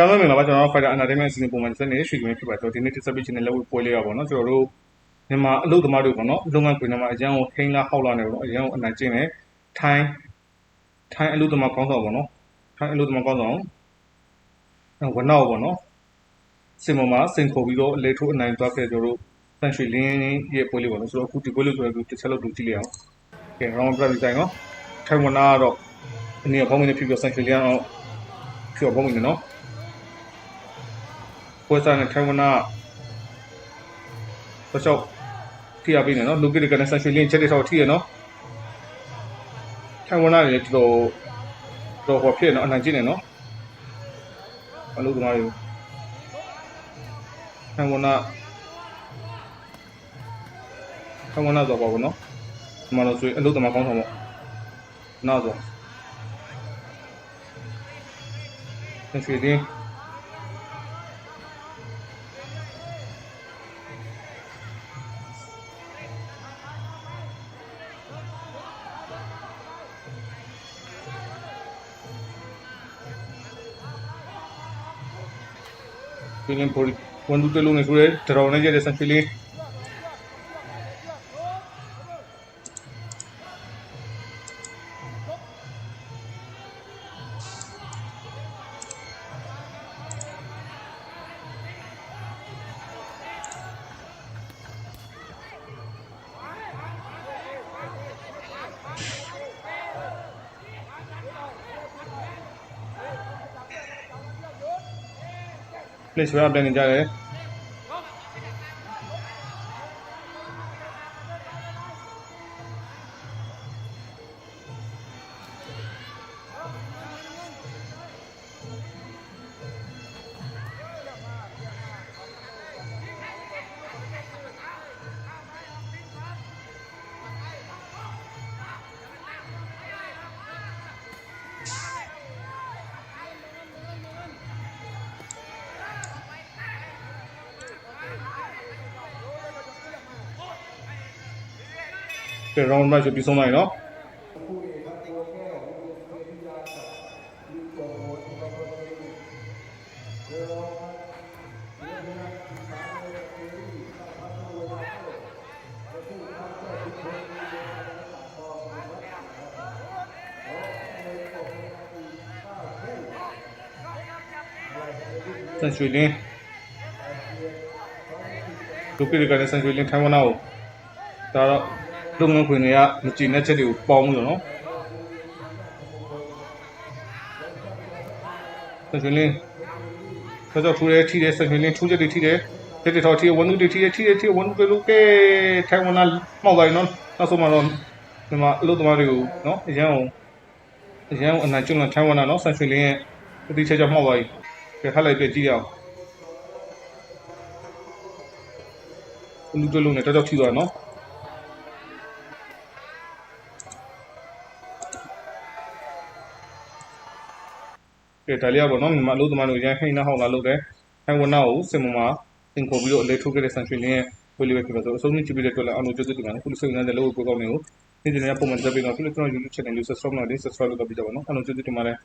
ကျောင်းသားမင်္ဂလာပါကျွန်တော်တို့ Fighter Entertainment အစီအစဉ်ပုံမှန်စနေရွှေကွင်းဖြစ်ပါတော့ဒီနေ့တစ်ဆက်ပေးခြင်းနဲ့လက်ဝဲပွဲလေးရပါတော့ကျွန်တော်တို့မြန်မာအလုပ်သမားတွေပေါ့နော်လုပ်ငန်းခွင်ထဲမှာအရန်ကိုထိန်းလားဟောက်လာနေတော့အရန်ကိုအနိုင်ကျင့်နေထိုင်းထိုင်းအလုပ်သမားကောင်းဆောင်ပေါ့နော်ထိုင်းအလုပ်သမားကောင်းဆောင်ဝနောက်ပေါ့နော်စင်ပေါ်မှာစင်ခေါ်ပြီးတော့လေထိုးအနိုင်သွားခဲ့ကျွန်တော်တို့တန်ရွှေလင်းရဲ့ပွဲလေးပေါ့နော်ဆိုတော့အခုဒီပွဲလေးဆိုတော့တစ်ချက်လောက်တူကြည့်လိုက်အောင်ကဲ round prep ဆိုင်နော်ထိုင်ဝနာကတော့အနေနဲ့ဘောင်းမင်းဖြစ်ပြီးဆန်ရွှေလင်းကတော့ဖြစ်တော့ဘောင်းမင်းနော် ပွဲစားနဲ့ထိုင်ဝနာတော့ချောက်ထိရပေးနေနော်လူကိတကနေဆန်ရွှေလင်းချက်တွေထောက်ထိရနော်ထိုင်ဝနာလည်းတော်တော်ဟောဖြစ်နော်အနိုင်ကျင့်နေနော်အလုပ်သမားတွေထိုင်ဝနာထိုင်ဝနာတော့ပါဘောနော်ဒီမှာတော့ဆိုရင်အလုပ်သမားကောင်းဆောင်ပေါ့နောက်ဆိုဆန်ရွှေလင်း bien por por dentro lo nuestro el trabajo no es de esa gente feeling place ပဲပြန်နေကြ ကဲ round match ပြီးဆုံးသွားပြီနော်ဆန်ရွှေလင်းဒုက္ခိတကလည်းဆန်ရွှေလင်းထိုင်ဝနာကိုဒါတော့ လုပ်ငန်းခွင်တွေကမကြည်နဲ့ချက်တွေကိုပေါင်းလို့နော်ဆန်ရွှေလင်းဆက်တော့ထူတယ်ထိတယ်ဆန်ရွှေလင်းထူချက်တွေထိတယ်တက်တက်ထောက်ထိဝန်နုတွေထိတယ်ထိတယ်ထိဝန်နုတွေလို့ကဲထိုင်ဝနာမှောက်သွားပြီနော်နောက်ဆုံးမှာတော့ဒီမှာအလုပ်သမားတွေကိုနော်အရန်အောင်အရန်အောင်အနိုင်ကျွန်းလာထိုင်ဝနာနော်ဆန်ရွှေလင်းရဲ့အတိချက်ချက်မှောက်သွားပြီကဲထားလိုက်ပြကြည့်ရအောင်လူတွေလုံးနဲ့တောက်တောက်ထိသွားနော် ကဲဒါလေးကပေါ့နော်မြန်မာအလုပ်သမားတို့ရန်ဟိန်းနှဟောက်လာလုပ်တယ်ဟိုင်ဝနာကိုစင်မမှာသင်ခေါ်ပြီးတော့အလေထုတ်ခဲ့တဲ့ဆန်ရွှေလင်းရဲ့ဝေလီပဲဖြစ်ပါဆိုအဆုံးကြည့်ပြီးတဲ့အတွက်လည်းအောင်လို့ကျေးဇူးတင်ပါတယ်ခုလိုစိတ်ဝင်စားတဲ့လို့ကိုကောင်းနေကိုနေ့စဉ်နဲ့ပုံမှန်တက်ပြီးတော့ခုလိုကျွန်တော် YouTube channel လေး subscribe လုပ်နေ subscribe လုပ်တော့ပြကြပါနော်အောင်လို့ကျေးဇူးတင်ပါတယ်